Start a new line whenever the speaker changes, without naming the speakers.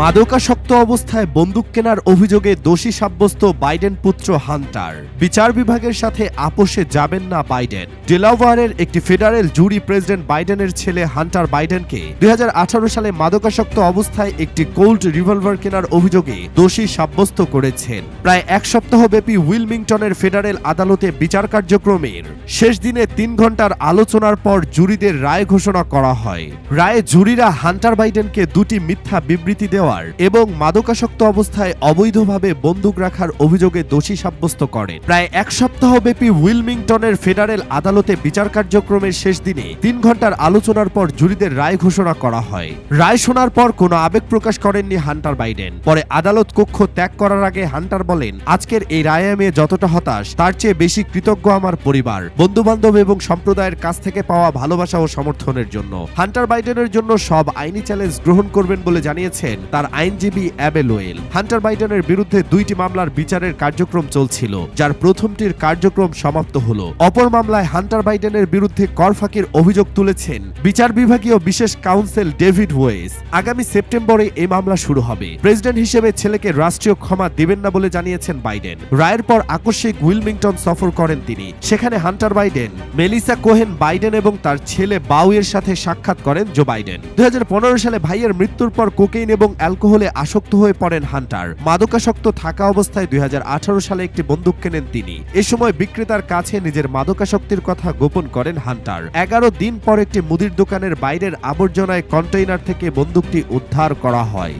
মাদকাসক্ত অবস্থায় বন্দুক কেনার অভিযোগে দোষী সাব্যস্ত বাইডেন পুত্র হান্টার। বিচার বিভাগের সাথে আপোষে যাবেন না বাইডেন। ডেলাওয়ারের একটি ফেডারেল জুরি প্রেসিডেন্ট বাইডেনের ছেলে হান্টার বাইডেনকে দুই হাজার আঠারো সালে মাদকাসক্ত অবস্থায় একটি কোল্ড রিভলভার কেনার অভিযোগে দোষী সাব্যস্ত করেছেন। প্রায় এক সপ্তাহব্যাপী উইলমিংটনের ফেডারেল আদালতে বিচার কার্যক্রমের শেষ দিনে তিন ঘণ্টার আলোচনার পর জুরিদের রায় ঘোষণা করা হয়। রায়ে জুরিরা হান্টার বাইডেনকে দুটি মিথ্যা বিবৃতি দেওয়ার এবং মাদকাসক্ত অবস্থায় অবৈধভাবে বন্দুক রাখার অভিযোগে দোষী সাব্যস্ত করেন প্রায় এক সপ্তাহব্যাপী উইলমিংটনের ফেডারেল আদালতে বিচার কার্যক্রমের শেষ দিনে তিন ঘণ্টার আলোচনার পর জুরিদের রায় ঘোষণা করা হয়। রায় শোনার পর কোনো আবেগ প্রকাশ করেননি হান্টার বাইডেন। পরে আদালত কক্ষ ত্যাগ করার আগে হান্টার বলেন, আজকের এই রায়ে আমি যতটা হতাশ, তার চেয়ে বেশি কৃতজ্ঞ আমার পরিবার বন্ধু বান্ধব এবং সম্প্রদায়ের কাছ থেকে পাওয়া ভালোবাসা ও সমর্থনের জন্য। হান্টার বাইডেনের জন্য সব আইনি চ্যালেঞ্জ গ্রহণ করবেন বলে জানিয়েছেন তার আইনজীবী অ্যাবেল ওয়েল হান্টার বাইডেনের বিরুদ্ধে দুইটি মামলার বিচারের কার্যক্রম চলছিল, যার প্রথমটির কার্যক্রম সমাপ্ত হলো। অপর মামলায় হান্টার বাইডেনের বিরুদ্ধে কর ফাঁকির অভিযোগ তুলেছেন বিচার বিভাগীয় বিশেষ কাউন্সিল ডেভিড ওয়েস। আগামী সেপ্টেম্বরে এই মামলা শুরু হবে। প্রেসিডেন্ট হিসেবে ছেলেকে রাষ্ট্রীয় ক্ষমা দেবেন না বলে জানিয়েছেন বাইডেন। রায়ের পর আকস্মিক উইলমিংটন সফর করেন তিনি। সেখানে Hunter Biden, Melissa Cohen Biden এবং তার ছেলে বাউয়ের সাথে সাক্ষাৎ করেন জো বাইডেন। দুই হাজার পনেরো সালে ভাইয়ের মৃত্যুর পর কোকেইন এবং অ্যালকোহলে আসক্ত হয়ে পড়েন হান্টার। মাদকাসক্ত থাকা অবস্থায় দুই হাজার আঠারো সালে একটি বন্দুক কেনেন তিনি। এ সময় বিক্রেতার কাছে নিজের মাদকাসক্তির কথা গোপন করেন হান্টার। এগারো দিন পর একটি মুদির দোকানের বাইরের আবর্জনায় কন্টেইনার থেকে বন্দুকটি উদ্ধার করা হয়।